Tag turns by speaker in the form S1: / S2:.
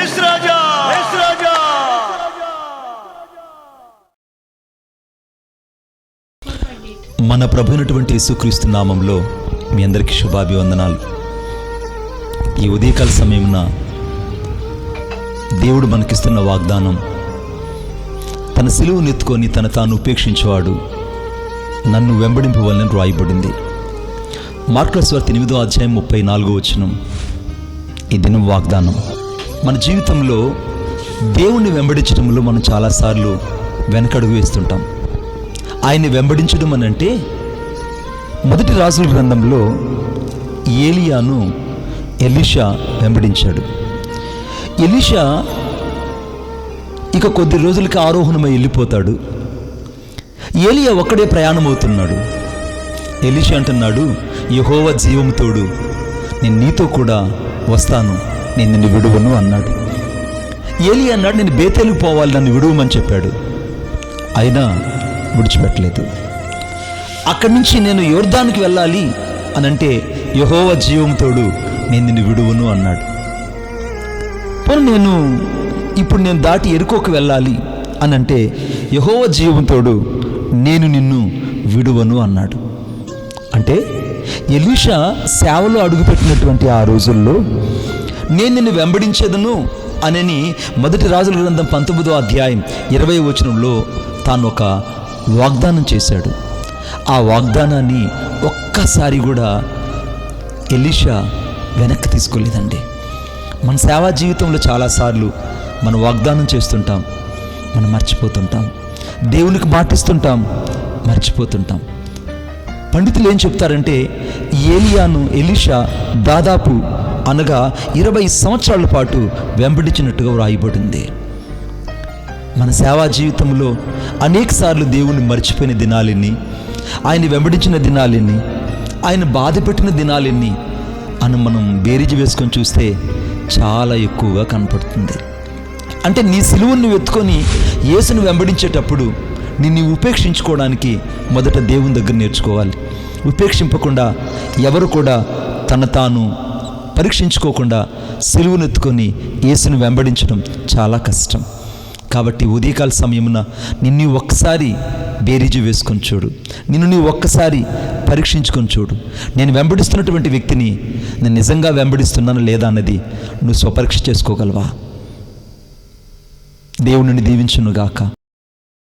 S1: Yes రాజా! మన ప్రభునటువంటి యేసుక్రీస్తు నామంలో మీ అందరికీ శుభాభివందనాలు. ఈ ఉదయకాల సమయమున దేవుడు మనకిస్తున్న వాగ్దానం తన సెలువు నెత్తుకొని తన తాను ఉపేక్షించేవాడు నన్ను వెంబడింపవలని రాయబడింది. మార్కస్ వారి ఎనిమిదో అధ్యాయం ముప్పై నాలుగో వచ్చినం ఈ దినం వాగ్దానం. మన జీవితంలో దేవుణ్ణి వెంబడించడంలో మనం చాలాసార్లు వెనకడుగు వేస్తుంటాం. ఆయన్ని వెంబడించడం అని అంటే మొదటి రాజుల గ్రంథంలో ఏలియాను ఎలీషా వెంబడించాడు. ఎలీషా ఇక కొద్ది రోజులకి ఆరోహణమై వెళ్ళిపోతాడు. ఏలియా ఒక్కడే ప్రయాణం అవుతున్నాడు ఎలీషా అంటున్నాడు యహోవ జీవముతోడు నేను నీతో కూడా వస్తాను. నేను నిన్ను విడువను అన్నాడు. ఏలి అన్నాడు నేను బేతేలు పోవాలి నన్ను విడువమని చెప్పాడు. అయినా విడిచిపెట్టలేదు. అక్కడి నుంచి నేను యోర్ధానికి వెళ్ళాలి అని అంటే యహోవ జీవంతోడు నేను నిన్ను విడువను అన్నాడు. పోనీ నేను ఇప్పుడు నేను దాటి ఎరుకోకు వెళ్ళాలి అని అంటే యహోవ జీవంతోడు నేను నిన్ను విడువను అన్నాడు. అంటే ఎలీషా సేవలో అడుగుపెట్టినటువంటి ఆ రోజుల్లో నేను నిన్ను వెంబడించేదను అనని మొదటి రాజుల గ్రంథం పంతొమ్మిదో అధ్యాయం ఇరవై వచనంలో తాను ఒక వాగ్దానం చేశాడు. ఆ వాగ్దానాన్ని ఒక్కసారి కూడా ఎలీషా వెనక్కి తీసుకోలేదండి. మన సేవా జీవితంలో చాలాసార్లు మనం వాగ్దానం చేస్తుంటాం మనం మర్చిపోతుంటాం దేవునికి మాటిస్తుంటాం మర్చిపోతుంటాం. పండితులు ఏం చెప్తారంటే ఏలియాను ఎలీషా దాదాపు అనగా ఇరవై సంవత్సరాల పాటు వెంబడించినట్టుగా వ్రాయబడింది. మన సేవా జీవితంలో అనేకసార్లు దేవుణ్ణి మర్చిపోయిన దినాలెన్ని ఆయన వెంబడించిన దినాలెన్ని ఆయన బాధ పెట్టిన దినాలెన్ని అని మనం బేరీజు వేసుకొని చూస్తే చాలా ఎక్కువగా కనపడుతుంది. అంటే నీ సిలువను ఎత్తుకొని యేసును వెంబడించేటప్పుడు నిన్ను ఉపేక్షించుకోవడానికి మొదట దేవుని దగ్గర నేర్చుకోవాలి. ఉపేక్షింపకుండా ఎవరు కూడా తన తాను పరీక్షించుకోకుండా సిలువను యేసును వెంబడించడం చాలా కష్టం. కాబట్టి ఉదయకాల సమయమున నిన్ను ఒక్కసారి బేరీజు వేసుకొని చూడు. నిన్ను నీ ఒక్కసారి పరీక్షించుకొని చూడు. నేను వెంబడిస్తున్నటువంటి వ్యక్తిని నేను నిజంగా వెంబడిస్తున్నాను లేదా అన్నది నువ్వు స్వపరీక్ష చేసుకోగలవా? దేవుడిని దీవించునుగాక.